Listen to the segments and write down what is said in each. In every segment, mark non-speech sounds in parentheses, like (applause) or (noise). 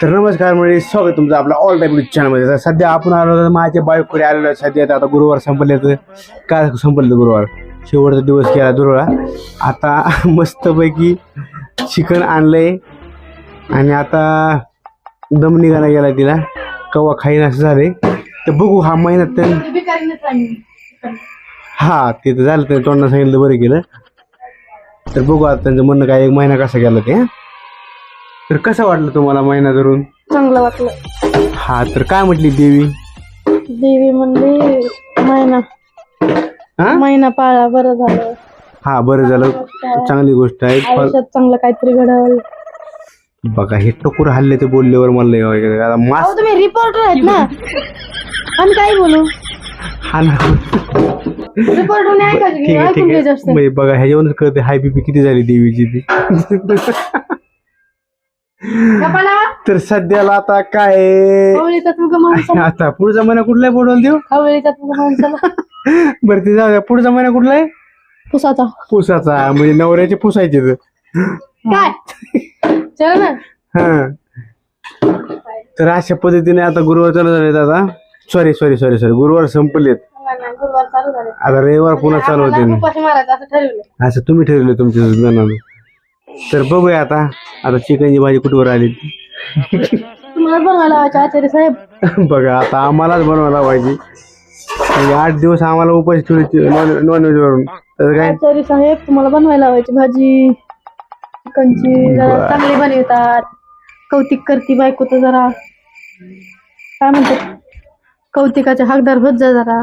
तर नमस्कार म्हणजे स्वागत तुमचं आपल्या ऑल टाईम चॅनलमध्ये तर सध्या आपण आलो तर माझ्या बायकडे आलेलो आहे. सध्या आता गुरुवार संपले तर काय संपले गुरुवार? शेवटचा दिवस केला दुरळा. आता मस्तपैकी चिकन आणलंय. आणि आता दम निघायला गेला तिला. कवा खाईन असं झाले तर बघू हा महिन्यात त्यां हा ते तर झालं ते तोंडा सांगितलं बरं केलं. तर बघू आता त्यांचं म्हणणं काय एक महिना कसा गेला ते तर कसं वाटलं तुम्हाला महिना धरून? चांगलं वाटलं. हा तर काय म्हटली देवी? देवी म्हणली महिना हा? महिना पाळला बरं झालं. हा बरं झालं. चांगली गोष्ट आहे. आयुष्यात चांगलं काहीतरी घडवलं बघा हे टोकूर हल्ले ते बोलल्यावर मला लय वाईट वाटलं. आता अहो मास तुम्ही रिपोर्टर आहेत ना. आम्ही काय बोलू? हा ना. रिपोर्टर ठीक आहे ऐकून ठीक घ्यायचं आहे असतं. म्हणजे बघा ह्याच्यावरूनच कळते हाय बीपी किती झाली देवीची ती. तर सध्याला आता काय? आता पुढचा महिना कुठला आहे बोलवून देऊ बरं ते जाऊ द्या पुढचा महिना कुठला आहे पुसाचा. पुसाचा. म्हणजे नवऱ्याचे पुसायचे तर काय? चल ना. हा. तर अशा पद्धतीने आता गुरुवार चालू झालेत आता. सॉरी सॉरी सॉरी सॉरी गुरुवार संपलेत. झाले आता रविवार पुन्हा चालू होते. असं तुम्ही ठरवलं तुमच्या तर बघूया आता. आता चिकनची भाजी कुठवर आली? तुम्हाला बनवायला लावायचे आचार्य साहेब. बघा आता आम्हालाच बनवायला पाहिजे म्हणजे आठ दिवस आम्हाला उपास ठेवले नॉन नॉनव्हेज वरून. तर काय? आचार्य साहेब तुम्हाला बनवायला लावायची भाजी. चिकनची जरा बरं. चांगली बनवतात. कौतिक करती बायको तर जरा. काय म्हणतात कौतिकाचे हकदार होत जा जरा.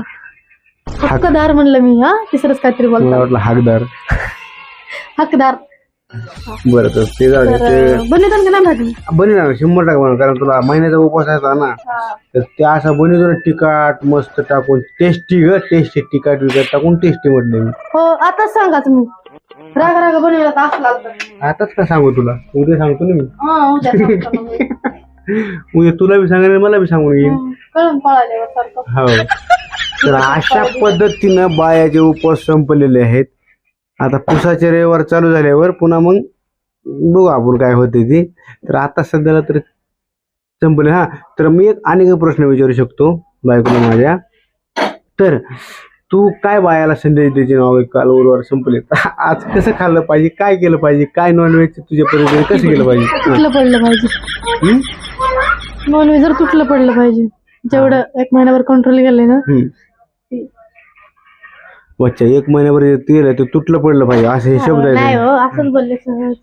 हक्कदार म्हणलं मी हा? तिसरंच काहीतरी मला बोलतो वाटलं हाकदार. हकदार. बरं तर ते तर ते बनवतात का नाही भाजी. बनेल ना शंभर टक्का बनव कारण तुला महिन्याचा उपास आहे ना. तर ते असं बनवतो ना तिखट मस्त टाकून टेस्टी ग टेस्टी तिखट विकट टाकून टेस्टी म्हटलं मी. हो आताच सांगा तुम्ही. राग राग बनवला तर असला तर. आताच का सांगू तुला? उद्या सांगतो ना मी. हा उद्या सांगतो ना मी. (laughs) उद्या तुला बी सांगेन आणि मला बी सांगून हम्म, कळून सारखं. हो. तर अशा पद्धतीनं बायाचे उपवास संपलेले आहेत. आता पुसाचे रविवार चालू झाल्यावर पुन्हा मग बघू आपण काय होते ती. तर आता सध्याला तर संपले हा. तर मी एक आणि एक प्रश्न विचारू शकतो बायकोला माझ्या. तर तू काय बायाला संदेश द्यायची नाव काल गुरुवार संपले. (laughs) आज कसं खाल्लं पाहिजे काय केलं पाहिजे काय नॉनव्हेज तुझ्या पद्धतीने कसं केलं पाहिजे तुटलं पडलं पाहिजे. हं? नॉनव्हेज जर तुटलं पडलं पाहिजे. जेवढं एक महिन्यावर कंट्रोल केलंय ना हं. अच्छा एक महिन्याभर ते गेलं ते तुटलं पडलं पाहिजे असं हे शब्द नाही आहे हो असंच बोलले सहज.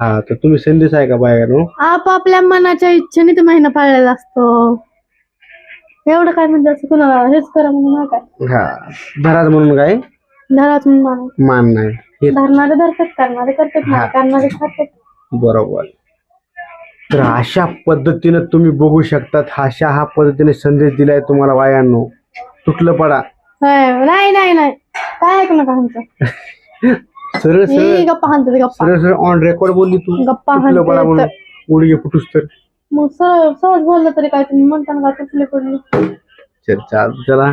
हा तर तुम्ही संदेश आहे का बायानो? आपापल्या मनाच्या इच्छेने ते महिना पाळलेला असतो. एवढं काय म्हणजे असं कुणाला हेच करा म्हणून नाही काय? हा धराच म्हणून काय धराच म्हणून माना मान नाही. हे धरणारे धरतात करणारे करतात हा. नाही करणारे खातात. बरोबर. तर अशा पद्धतीनं तुम्ही बघू शकतात अशा हा पद्धतीने संदेश दिलाय तुम्हाला बायांनो. तुटलं पडा. नाही नाही नाही काय ऐकू नका आमचं? सरळ ही सरळ. गप्पा हाणतात गप्पा. सरळ सरळ ऑन रेकॉर्ड बोलली तू. गप्पा पडा हाणते म्हणून? उडगे फुटूस तर. मग सहज सहज बोललं तरी काय तुम्ही म्हणताना का तुटले पडले चल चाल चला.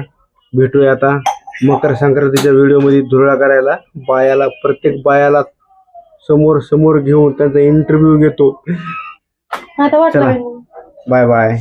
भेटूया आता. मकर संक्रांतीच्या व्हिडिओमध्ये धुरळा करायला. बायाला प्रत्येक बायाला समोर समोर घेऊन त्यांचा इंटरव्ह्यू घेतो. आता वाटलं चला. बाई. मग. Bye bye